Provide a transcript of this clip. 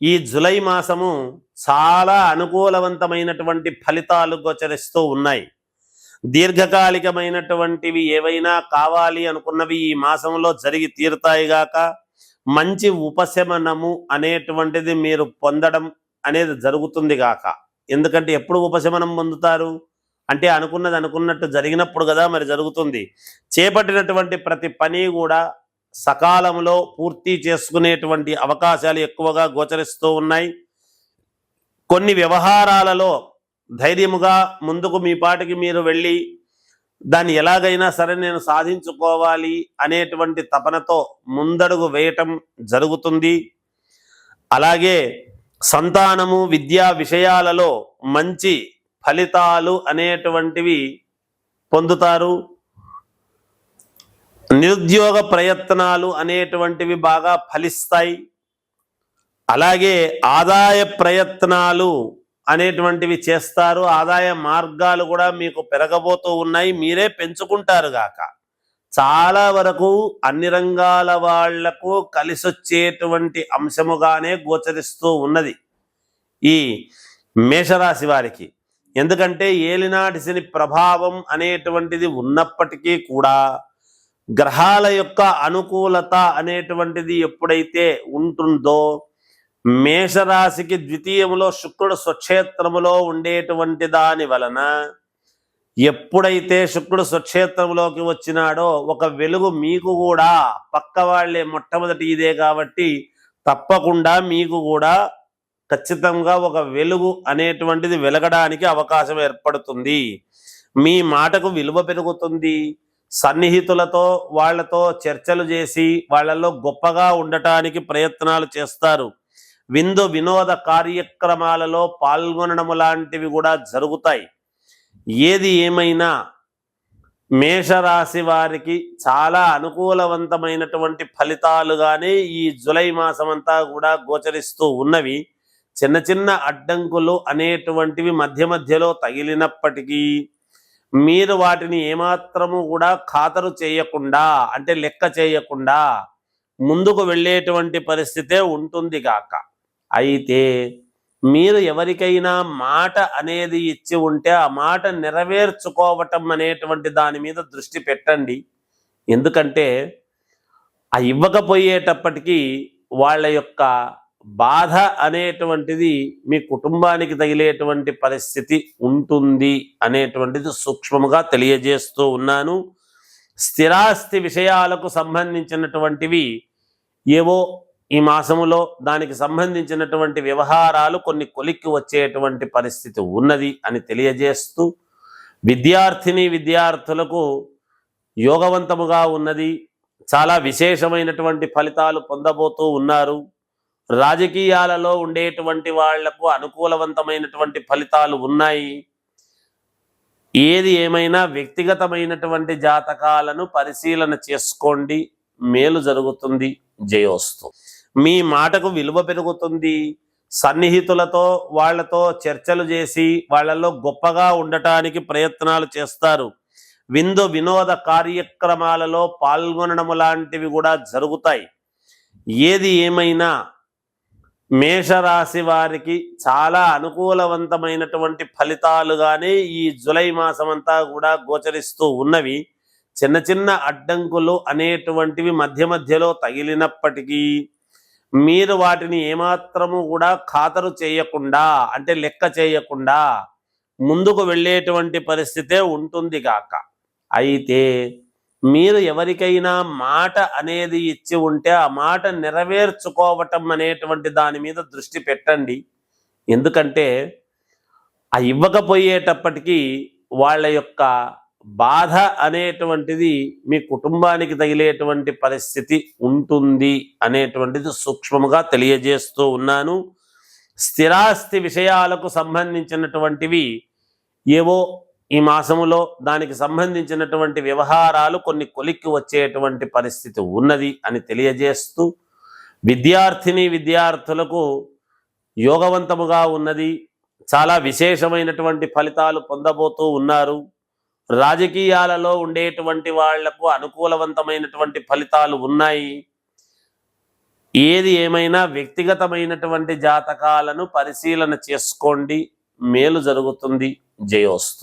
ఈ జులై మాసము చాలా అనుకూలవంతమైనటువంటి ఫలితాలు గోచరిస్తూ ఉన్నాయి. దీర్ఘకాలికమైనటువంటివి ఏవైనా కావాలి అనుకున్నవి ఈ మాసంలో జరిగి తీరుతాయిగాక మంచి ఉపశమనము అనేటువంటిది మీరు పొందడం అనేది జరుగుతుంది గాక. ఎందుకంటే ఎప్పుడు ఉపశమనం పొందుతారు? అంటే అనుకున్నది అనుకున్నట్టు జరిగినప్పుడు కదా మరి జరుగుతుంది. చేపట్టినటువంటి ప్రతి పని కూడా సకాలంలో పూర్తి చేసుకునేటువంటి అవకాశాలు ఎక్కువగా గోచరిస్తూ ఉన్నాయి. కొన్ని వ్యవహారాలలో ధైర్యముగా ముందుకు మీ పాటికి మీరు వెళ్ళి దాన్ని ఎలాగైనా సరే నేను సాధించుకోవాలి అనేటువంటి తపనతో ముందడుగు వేయటం జరుగుతుంది. అలాగే సంతానము విద్యా విషయాలలో మంచి ఫలితాలు అనేటువంటివి పొందుతారు. నిరుద్యోగ ప్రయత్నాలు అనేటువంటివి బాగా ఫలిస్తాయి. అలాగే ఆదాయ ప్రయత్నాలు అనేటువంటివి చేస్తారు. ఆదాయ మార్గాలు కూడా మీకు పెరగబోతూ ఉన్నాయి. మీరే పెంచుకుంటారు గాక. చాలా వరకు అన్ని రంగాల వాళ్ళకు కలిసొచ్చేటువంటి అంశముగానే గోచరిస్తూ ఉన్నది ఈ మేషరాశి వారికి. ఎందుకంటే ఏలినాటి శని ప్రభావం అనేటువంటిది ఉన్నప్పటికీ కూడా గ్రహాల యొక్క అనుకూలత అనేటువంటిది ఎప్పుడైతే ఉంటుందో మేషరాశికి ద్వితీయములో శుక్రుడు స్వక్షేత్రములో ఉండేటువంటి దాని వలన ఎప్పుడైతే శుక్రుడు స్వక్షేత్రంలోకి వచ్చినాడో ఒక వెలుగు మీకు కూడా పక్క వాళ్ళే మొట్టమొదటి ఇదే కాబట్టి తప్పకుండా మీకు కూడా ఖచ్చితంగా ఒక వెలుగు అనేటువంటిది వెలగడానికి అవకాశం ఏర్పడుతుంది. మీ మాటకు విలువ పెరుగుతుంది. సన్నిహితులతో వాళ్ళతో చర్చలు చేసి వాళ్ళల్లో గొప్పగా ఉండటానికి ప్రయత్నాలు చేస్తారు. విందు వినోద కార్యక్రమాలలో పాల్గొనడం లాంటివి కూడా జరుగుతాయి. ఏది ఏమైనా మేషరాశి వారికి చాలా అనుకూలవంతమైనటువంటి ఫలితాలుగానే ఈ జులై మాసం అంతా కూడా గోచరిస్తూ ఉన్నవి. చిన్న చిన్న అడ్డంకులు అనేటువంటివి మధ్య మధ్యలో తగిలినప్పటికీ మీరు వాటిని ఏమాత్రము కూడా ఖాతరు చేయకుండా అంటే లెక్క చేయకుండా ముందుకు వెళ్ళేటువంటి పరిస్థితే ఉంటుంది గాక. అయితే మీరు ఎవరికైనా మాట అనేది ఇచ్చి ఉంటే ఆ మాట నెరవేర్చుకోవటం అనేటువంటి దాని మీద దృష్టి పెట్టండి. ఎందుకంటే ఆ ఇవ్వకపోయేటప్పటికీ వాళ్ళ యొక్క బాధ అనేటువంటిది మీ కుటుంబానికి తగిలేటువంటి పరిస్థితి ఉంటుంది అనేటువంటిది సూక్ష్మముగా తెలియజేస్తూ ఉన్నాను. స్థిరాస్తి విషయాలకు సంబంధించినటువంటివి ఏవో ఈ మాసములో దానికి సంబంధించినటువంటి వ్యవహారాలు కొన్ని కొలిక్కి వచ్చేటువంటి పరిస్థితి ఉన్నది అని తెలియజేస్తూ విద్యార్థిని విద్యార్థులకు యోగవంతముగా ఉన్నది. చాలా విశేషమైనటువంటి ఫలితాలు పొందబోతూ ఉన్నారు. రాజకీయాలలో ఉండేటువంటి వాళ్ళకు అనుకూలవంతమైనటువంటి ఫలితాలు ఉన్నాయి. ఏది ఏమైనా వ్యక్తిగతమైనటువంటి జాతకాలను పరిశీలన చేసుకోండి. మేలు జరుగుతుంది. జయోస్తు. మీ మాటకు విలువ పెరుగుతుంది. సన్నిహితులతో వాళ్ళతో చర్చలు చేసి వాళ్ళల్లో గొప్పగా ఉండటానికి ప్రయత్నాలు చేస్తారు. విందు వినోద కార్యక్రమాలలో పాల్గొనడం లాంటివి కూడా జరుగుతాయి. ఏది ఏమైనా మేషరాశి వారికి చాలా అనుకూలవంతమైనటువంటి ఫలితాలుగానే ఈ జులై మాసం అంతా కూడా గోచరిస్తూ ఉన్నవి. చిన్న చిన్న అడ్డంకులు అనేటువంటివి మధ్య మధ్యలో తగిలినప్పటికీ మీరు వాటిని ఏమాత్రము కూడా ఖాతరు చేయకుండా అంటే లెక్క చేయకుండా ముందుకు వెళ్ళేటువంటి పరిస్థితే ఉంటుంది గాక. అయితే మీరు ఎవరికైనా మాట అనేది ఇచ్చి ఉంటే ఆ మాట నెరవేర్చుకోవటం అనేటువంటి దాని మీద దృష్టి పెట్టండి. ఎందుకంటే ఆ ఇవ్వకపోయేటప్పటికీ వాళ్ళ యొక్క బాధ అనేటువంటిది మీ కుటుంబానికి తగిలేటువంటి పరిస్థితి ఉంటుంది అనేటువంటిది సూక్ష్మముగా తెలియజేస్తూ ఉన్నాను. స్థిరాస్తి విషయాలకు సంబంధించినటువంటివి ఏవో ఈ మాసములో దానికి సంబంధించినటువంటి వ్యవహారాలు కొన్ని కొలిక్కి వచ్చేటువంటి పరిస్థితి ఉన్నది అని తెలియజేస్తూ విద్యార్థిని విద్యార్థులకు యోగవంతముగా ఉన్నది. చాలా విశేషమైనటువంటి ఫలితాలు పొందబోతూ ఉన్నారు. రాజకీయాలలో ఉండేటువంటి వాళ్ళకు అనుకూలవంతమైనటువంటి ఫలితాలు ఉన్నాయి. ఏది ఏమైనా వ్యక్తిగతమైనటువంటి జాతకాలను పరిశీలన చేసుకోండి. మేలు జరుగుతుంది. జయోస్తు.